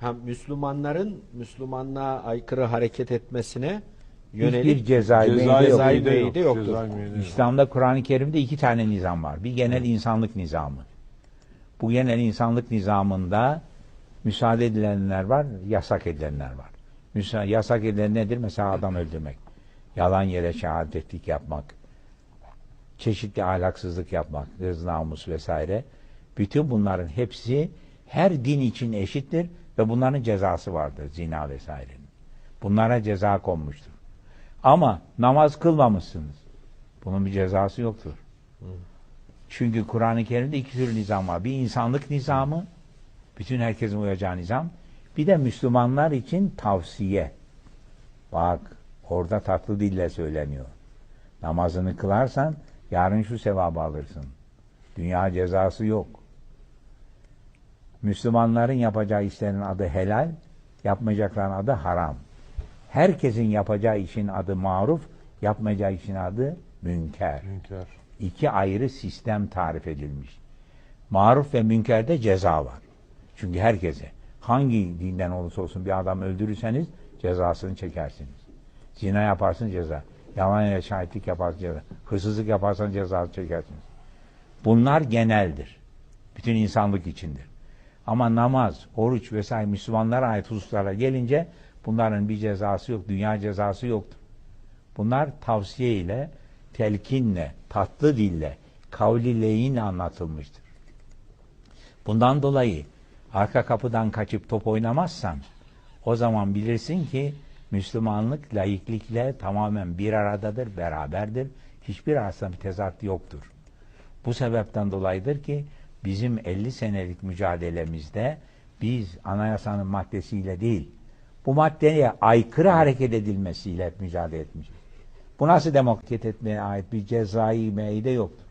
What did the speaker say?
Ha, Müslümanların Müslümanlığa aykırı hareket etmesine yönelik Hiçbir cezai Cezai cezai meyde yok, yoktur. cezai. İslam'da Kur'an-ı Kerim'de iki tane nizam var. Bir genel insanlık nizamı. Bu genel insanlık nizamında müsaade edilenler var, yasak edilenler var. Müsa yasak edilen nedir? Mesela adam öldürmek, yalan yere şehadetlik yapmak, çeşitli ahlaksızlık yapmak, hırs namus vesaire. Bütün bunların hepsi her din için eşittir ve bunların cezası vardır zina vesairenin. Bunlara ceza konmuştur. Ama namaz kılmamışsınız. Bunun bir cezası yoktur. Çünkü Kur'an-ı Kerim'de iki tür nizam var. Bir insanlık nizamı, bütün herkesin uyacağı nizam. Bir de Müslümanlar için tavsiye. Bak, orada tatlı dille söyleniyor. Namazını kılarsan yarın şu sevabı alırsın. Dünya cezası yok. Müslümanların yapacağı işlerin adı helal, yapmayacakların adı haram. Herkesin yapacağı işin adı maruf, yapmayacağı işin adı münker. Hünkâr. İki ayrı sistem tarif edilmiş. Maruf ve münkerde ceza var. Çünkü herkese hangi dinden olursa olsun bir adam öldürürseniz cezasını çekersiniz. Zina yaparsın ceza. Yalan ile şahitlik yaparsın ceza. Hırsızlık yaparsan cezasını çekersiniz. Bunlar geneldir. Bütün insanlık içindir. Ama namaz, oruç vesaire Müslümanlara ait hususlara gelince bunların bir cezası yok. Dünya cezası yoktur. Bunlar tavsiye ile, telkinle, tatlı dille, kavli leyinle anlatılmıştır. Bundan dolayı arka kapıdan kaçıp top oynamazsan o zaman bilirsin ki Müslümanlık laiklikle tamamen bir aradadır, beraberdir. Hiçbir arasında bir tezat yoktur. Bu sebepten dolayıdır ki bizim 50 senelik mücadelemizde biz anayasanın maddesiyle değil, bu maddeye aykırı hareket edilmesiyle mücadele etmişiz. Bu nasıl demokrat etmeye ait bir cezai meide yoktur.